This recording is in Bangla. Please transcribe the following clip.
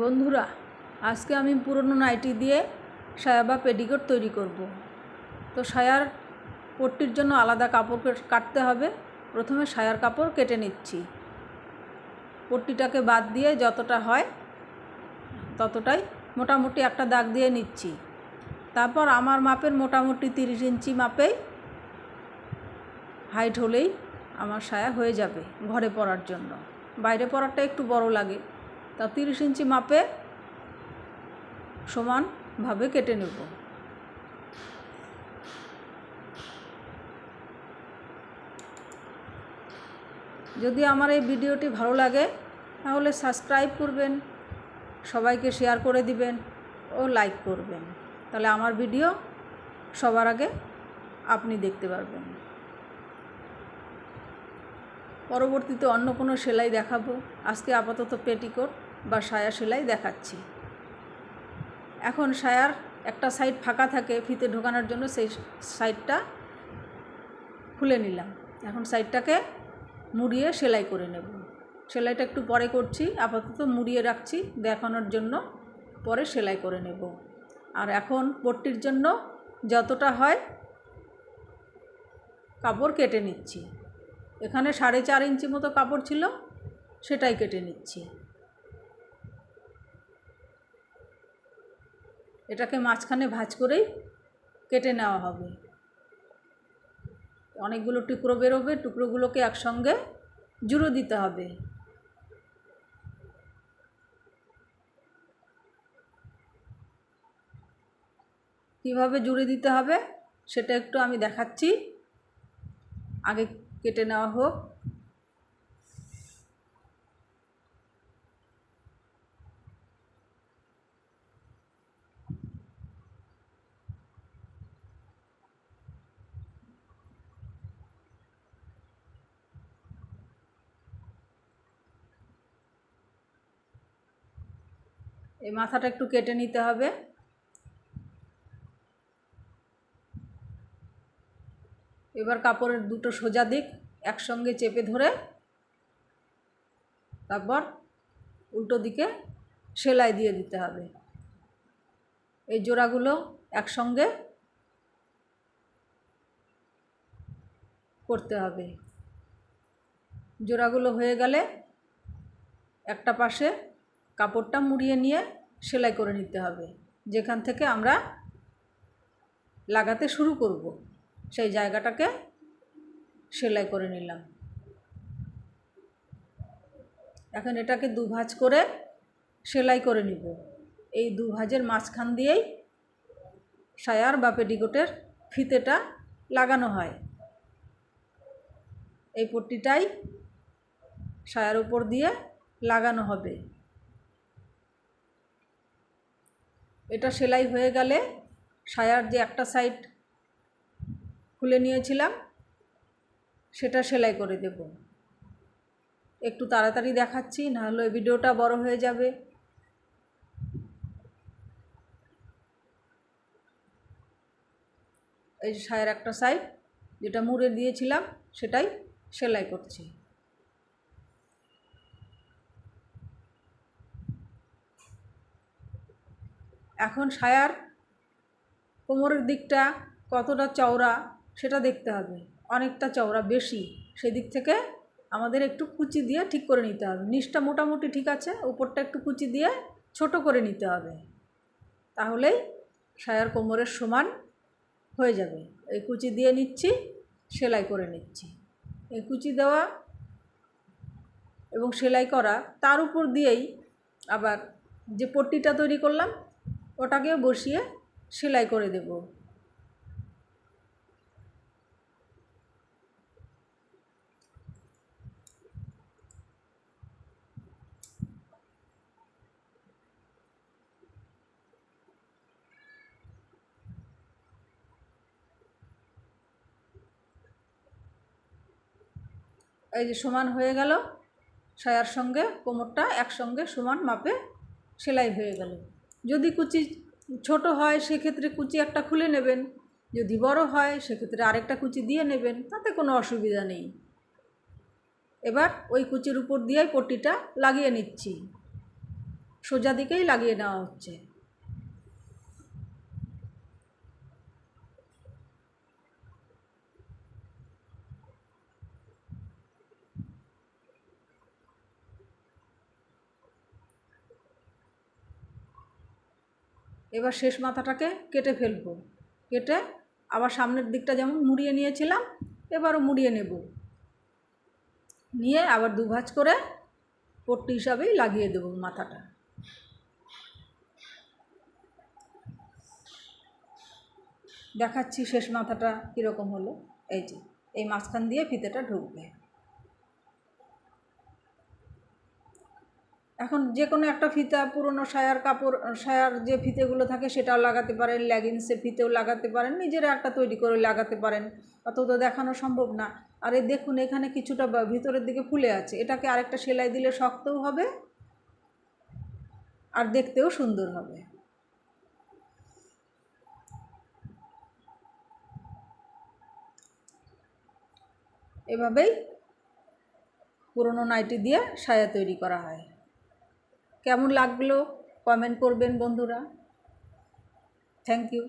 বন্ধুরা, আজকে আমি পুরনো নাইটি দিয়ে সায়া বা পেডিকোট তৈরি করব। তো সায়ার পট্টির জন্য আলাদা কাপড় কাটতে হবে। প্রথমে সায়ার কাপড় কেটে নিচ্ছি। পট্টিটাকে বাদ দিয়ে যতটা হয় ততটাই মোটামুটি একটা দাগ দিয়ে নিচ্ছি। তারপর আমার মাপের মোটামুটি তিরিশ ইঞ্চি মাপেই হাইট হলেই আমার সায়া হয়ে যাবে ঘরে পরার জন্য। বাইরে পরারটা একটু বড় লাগে। তা তিরিশ ইঞ্চি মাপে সমানভাবে কেটে নেব। যদি আমার এই ভিডিওটি ভালো লাগে, তাহলে সাবস্ক্রাইব করবেন, সবাইকে শেয়ার করে দিবেন ও লাইক করবেন। তাহলে আমার ভিডিও সবার আগে আপনি দেখতে পারবেন। পরবর্তীতে অন্য কোনো সেলাই দেখাবো। আজকে আপাতত পেটিকোট। বা সায়া সেলাই দেখাচ্ছি। এখন সায়ার একটা সাইড ফাঁকা থাকে, ফিতে ঢোকানোর জন্য সেই সাইডটা খুলে নিলাম। এখন সাইডটাকে মুড়িয়ে সেলাই করে নেব। সেলাইটা একটু পরে করছি, আপাতত মুড়িয়ে রাখছি, দেখানোর জন্য পরে সেলাই করে নেব। আর এখন পট্টির জন্য যতটা হয় কাপড় কেটে নিচ্ছি। এখানে সাড়ে চার ইঞ্চি মতো কাপড় ছিল, সেটাই কেটে নিচ্ছি। এটাকে মাঝখানে ভাঁজ করেই কেটে নেওয়া হবে। অনেকগুলো টুকরো বেরোবে, টুকরোগুলোকে একসঙ্গে জুড়ো দিতে হবে। কীভাবে জুড়ে দিতে হবে সেটা একটু আমি দেখাচ্ছি। আগে কেটে নেওয়া হোক। এই মাথাটা একটু কেটে নিতে হবে। এবার কাপড়ের দুটো সোজা দিক একসঙ্গে চেপে ধরে, তারপর উল্টো দিকে সেলাই দিয়ে দিতে হবে। এই জোড়াগুলো একসঙ্গে করতে হবে। জোড়াগুলো হয়ে গেলে একটা পাশে কাপড়টা মুড়িয়ে নিয়ে সেলাই করে নিতে হবে। যেখান থেকে আমরা লাগাতে শুরু করব, সেই জায়গাটাকে সেলাই করে নিলাম। এখন এটাকে দু ভাঁজ করে সেলাই করে নিব। এই দু ভাঁজের মাঝখান দিয়েই সায়ার বা পেটিকোটের ফিতেটা লাগানো হয়। এই পট্টিটাই সায়ার উপর দিয়ে লাগানো হবে। এটা সেলাই হয়ে গেলে সায়ার যে একটা সাইড খুলে নিয়েছিলাম, সেটা সেলাই করে দেব। একটু তাড়াতাড়ি দেখাচ্ছি, নাহলে ভিডিওটা বড় হয়ে যাবে। এই সায়ের একটা সাইড যেটা মুড়ে দিয়েছিলাম, সেটাই সেলাই করছি। এখন সায়ার কোমরের দিকটা কতটা চওড়া সেটা দেখতে হবে। অনেকটা চওড়া, বেশি। সেদিক থেকে আমাদের একটু কুচি দিয়ে ঠিক করে নিতে হবে। নিচটা মোটামুটি ঠিক আছে, উপরটা একটু কুচি দিয়ে ছোট করে নিতে হবে। তাহলেই সায়ার কোমরের সমান হয়ে যাবে। এই কুচি দিয়ে নিচ্ছি, সেলাই করে নিচ্ছি। এই কুচি দেওয়া এবং সেলাই করা, তার উপর দিয়েই আবার যে পট্টিটা তৈরি করলাম ওটাকে বসিয়ে সেলাই করে দেব। এই যে সমান হয়ে গেল, সায়ার সঙ্গে কোমরটা একসঙ্গে সমান মাপে সেলাই হয়ে গেল। যদি কুচি ছোট হয়, সেক্ষেত্রে কুচি একটা খুলে নেবেন। যদি বড় হয়, সেক্ষেত্রে আরেকটা কুচি দিয়ে নেবেন, তাতে কোনো অসুবিধা নেই। এবার ওই কুচির উপর দিয়েই পট্টিটা লাগিয়ে নিচ্ছি। সোজা দিকেই লাগিয়ে নেওয়া হচ্ছে। এবার শেষ মাথাটাকে কেটে ফেলব। কেটে আবার সামনের দিকটা যেমন মুড়িয়ে নিয়েছিলাম, এবারও মুড়িয়ে নেব। নিয়ে আবার দুভাজ করে পট্টি হিসাবেই লাগিয়ে দেবো মাথাটা। দেখাচ্ছি শেষ মাথাটা কীরকম হলো। এই যে, এই মাঝখান দিয়ে ফিতেটা ঢুকবে। এখন যে কোনো একটা ফিতা, পুরনো সায়ার কাপড়, সায়ার যে ফিতেগুলো থাকে সেটাও লাগাতে পারেন লেগিংসের ফিতেও লাগাতে পারেন, নিজেরা একটা তৈরি করে লাগাতে পারেন অত তো দেখানো সম্ভব না। আর এই দেখুন, এখানে কিছুটা ভিতরের দিকে ফুলে আছে, এটাকে আরেকটা সেলাই দিলে শক্তও হবে আর দেখতেও সুন্দর হবে। এভাবেই পুরনো নাইটি দিয়ে সায়া তৈরি করা হয়। কেমন লাগল? কমেন্ট করবেন বন্ধুরা। Thank you